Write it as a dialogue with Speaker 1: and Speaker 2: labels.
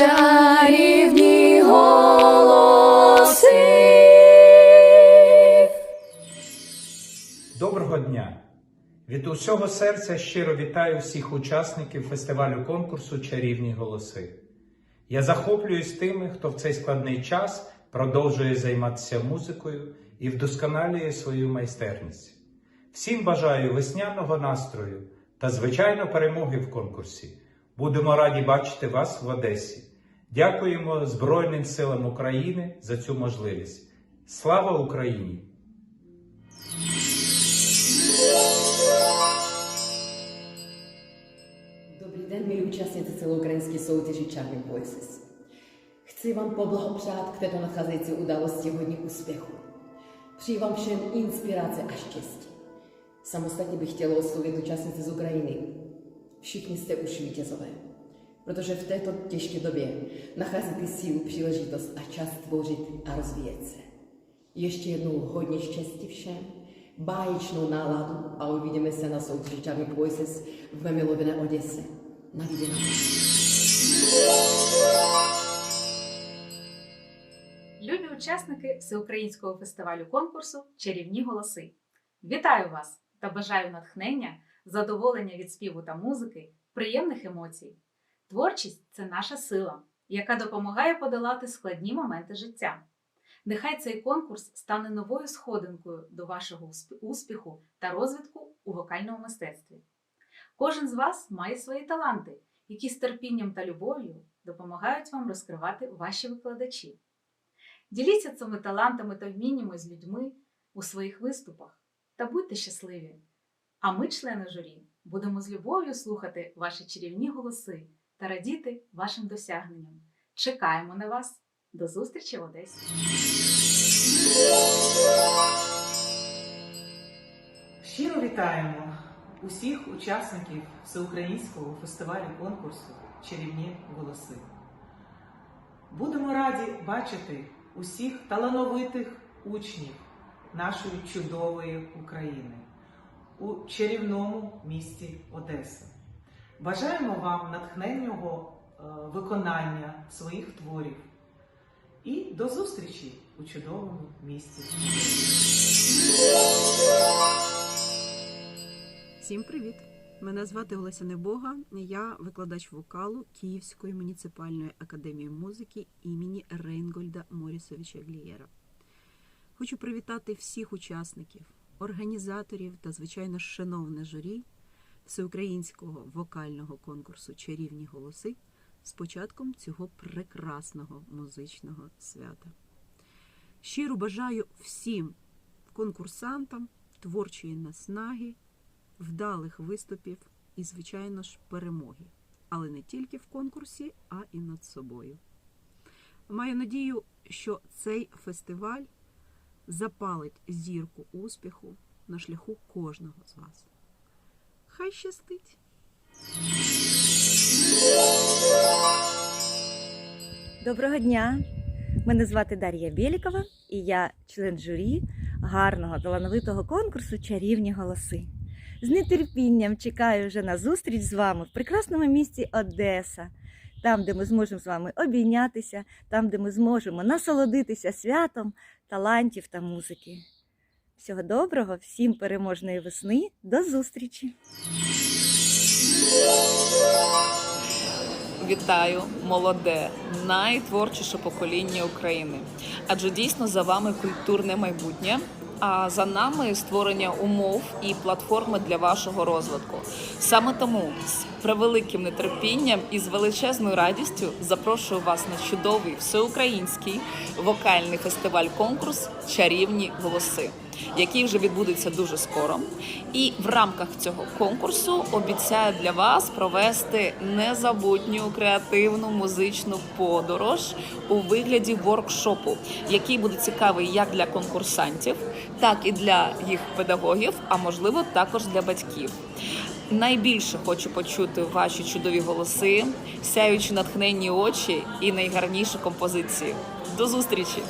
Speaker 1: чарівні голоси.
Speaker 2: Доброго дня! Від усього серця щиро вітаю всіх учасників фестивалю конкурсу Чарівні голоси. Я захоплююсь тими, хто в цей складний час продовжує займатися музикою і вдосконалює свою майстерність. Всім бажаю весняного настрою та, звичайно, перемоги в конкурсі. Будемо раді бачити вас в Одесі. Дякуємо Збройним силам України за цю можливість. Слава Україні!
Speaker 3: Dobrý den, milí účastníci celokrajinské soutěži Charming Voices. Chci vám poblahopřát k této nadcházející události hodně úspěchu. Přeji vám všem inspirace a štěstí. Samostatně bych chtěla oslovit účastnice z Ukrajiny. Všichni jste už vítězové, protože v této těžké době nacházíte sílu, příležitost a čas tvořit a rozvíjet se. Ještě jednou hodně štěstí všem, báječnou náladu a uvidíme se na soutěži Charming Voices v mé milovené Oděse. Na.
Speaker 4: Любі учасники всеукраїнського фестивалю конкурсу Чарівні голоси. Вітаю вас та бажаю натхнення, задоволення від співу та музики, приємних емоцій. Творчість це наша сила, яка допомагає подолати складні моменти життя. Нехай цей конкурс стане новою сходинкою до вашого успіху та розвитку у вокальному мистецтві. Кожен з вас має свої таланти, які з терпінням та любов'ю допомагають вам розкривати ваші викладачі. Діліться цими талантами та вміннями з людьми у своїх виступах та будьте щасливі. А ми, члени журі, будемо з любов'ю слухати ваші чарівні голоси та радіти вашим досягненням. Чекаємо на вас. До зустрічі в Одесі!
Speaker 5: Щиро вітаємо усіх учасників всеукраїнського фестивалю конкурсу Чарівні голоси. Будемо раді бачити усіх талановитих учнів нашої чудової України у чарівному місті Одеса. Бажаємо вам натхненного е, виконання своїх творів і до зустрічі у чудовому місті.
Speaker 6: Всім привіт! Мене звати Олеся Небога. Я викладач вокалу Київської муніципальної академії музики імені Рейнгольда Морісовича Глієра. Хочу привітати всіх учасників, організаторів та, звичайно, шановне журі всеукраїнського вокального конкурсу Чарівні голоси з початком цього прекрасного музичного свята. Щиро бажаю всім конкурсантам творчої наснаги, вдалих виступів і, звичайно ж, перемоги. Але не тільки в конкурсі, а і над собою. Маю надію, що цей фестиваль запалить зірку успіху на шляху кожного з вас. Хай щастить!
Speaker 7: Доброго дня! Мене звати Дар'я Бєлікова і я член журі гарного талановитого конкурсу Чарівні голоси. З нетерпінням чекаю вже на зустріч з вами в прекрасному місті Одеса, там, де ми зможемо з вами обійнятися, там, де ми зможемо насолодитися святом талантів та музики. Всього доброго, всім переможної весни, до зустрічі!
Speaker 8: Вітаю, молоде, найтворчіше покоління України. Адже дійсно за вами культурне майбутнє. А за нами створення умов і платформи для вашого розвитку. Саме тому з превеликим нетерпінням і з величезною радістю запрошую вас на чудовий всеукраїнський вокальний фестиваль-конкурс Чарівні голоси, який вже відбудеться дуже скоро. І в рамках цього конкурсу обіцяю для вас провести незабутню креативну музичну подорож у вигляді воркшопу, який буде цікавий як для конкурсантів, так і для їх педагогів, а можливо також для батьків. Найбільше хочу почути ваші чудові голоси, сяючі натхненні очі і найгарніші композиції. До зустрічі!